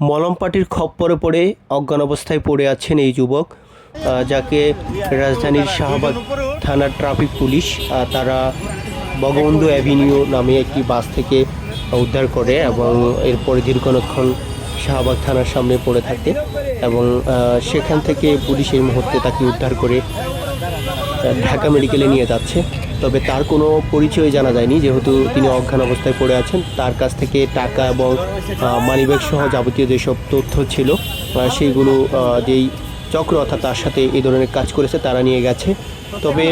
মলম পাটির খপ্পরে পড়ে অজ্ঞান অবস্থায় পড়ে আছেন এই যুবক যাকে রাজধানীর শাহবাগ থানার ট্রাফিক পুলিশ তারা বঙ্গবন্ধু অ্যাভিনিউ নামে একটি বাস থেকে উদ্ধার করে এবং এরপরে দীর্ঘক্ষণ শাহবাগ থানার সামনে পড়ে থাকে এবং সেখান থেকে পুলিশ এই মুহূর্তে তাকে উদ্ধার করে ঢাকা মেডিকেলে নিয়ে যাচ্ছে। তবে তার কোনো পরিচয় জানা যায়নি, যেহেতু তিনি অজ্ঞান অবস্থায় পড়ে আছেন। তার কাছ থেকে টাকা এবং মানিব্যাগ সহ যাবতীয় যেসব তথ্য ছিল সেইগুলো যেই চক্র অর্থাৎ তার সাথে এই ধরনের কাজ করেছে, তারা নিয়ে গেছে। তবে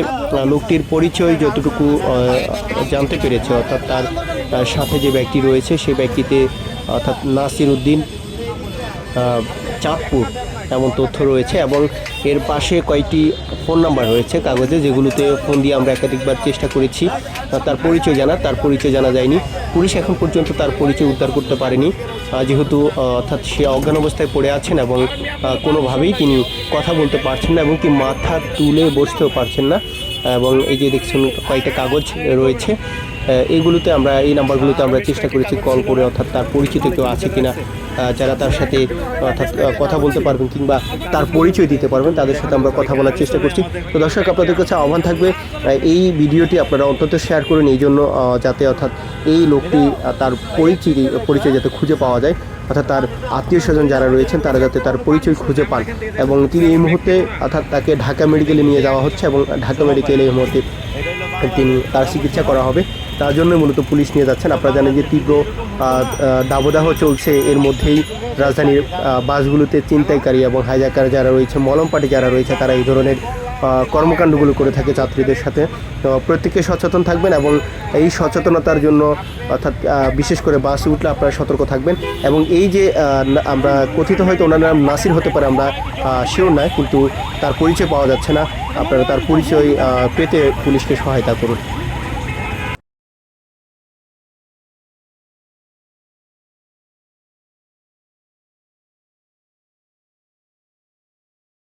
লোকটির পরিচয় যতটুকু জানতে পেরেছে, অর্থাৎ তার সাথে যে ব্যক্তি রয়েছে, সে ব্যক্তিতে অর্থাৎ নাসির উদ্দিন চাঁদপুর। এমন তথ্য রয়েছে এবং এর পাশে কয়েকটি ফোন নাম্বার রয়েছে, কাগজে, যেগুলোতে ফোন দিয়ে আমরা একাধিকবার চেষ্টা করেছি। তার পরিচয় জানা, তার পরিচয় জানা যায়নি। পুলিশ এখন পর্যন্ত তার পরিচয় উদ্ধার করতে পারেনি। যেহেতু অর্থাৎ সে অজ্ঞান অবস্থায় পড়ে আছেন এবং কোনোভাবেই তিনি কথা বলতে পারছেন না এবং কি মাথা তুলে বসতেও পারছেন না। এবং এই যে দেখছেন, কয়েকটা কাগজ রয়েছে। এইগুলোতে আমরা, এই নাম্বারগুলোতে আমরা চেষ্টা করেছি কল করে, অর্থাৎ তার পরিচিত কেউ আছে কিনা যারা তার সাথে, অর্থাৎ কথা বলতে পারবেন কিংবা তার পরিচয় দিতে পারবেন, তাদের সাথে আমরা কথা বলার চেষ্টা করছি। তো দর্শক, আপনাদের কাছে আহ্বান থাকবে এই ভিডিওটি আপনারা অন্তত শেয়ার করুন, এই জন্য যাতে, অর্থাৎ, এই লোকটি তার পরিচিতি, পরিচয় যাতে খুঁজে পাওয়া যায়, অর্থাৎ তার আত্মীয় স্বজন যারা রয়েছেন, তারা যাতে তার পরিচয় খুঁজে পান এবং তিনি এই মুহূর্তে, অর্থাৎ তাকে ঢাকা মেডিকেলে নিয়ে যাওয়া হচ্ছে এবং ঢাকা মেডিকেলে এই মুহূর্তে তিনি তার চিকিৎসা করা হবে। তার জন্য মূলত পুলিশ নিয়ে যাচ্ছেন। আপনারা জানেন যে তীব্র দাবদাহ চলছে এর মধ্যেই। রাজধানীর বাসগুলোতে চিন্তাইকারী এবং হাইজাকার যারা রয়েছে, মলমপাটি যারা রয়েছে, তারা এই ধরনের কর্মকাণ্ডগুলো করে থাকে যাত্রীদের সাথে। তো প্রত্যেকে সচেতন থাকবেন এবং এই সচেতনতার জন্য অর্থাৎ বিশেষ করে বাসে উঠলে আপনারা সতর্ক থাকবেন। এবং এই যে আমরা কথিত হয়তো ওনার নাম নাসির হতে পারে, আমরা শিওর নয়, কিন্তু তার পরিচয় পাওয়া যাচ্ছে না। আপনারা তার পরিচয় পেতে পুলিশকে সহায়তা করুন।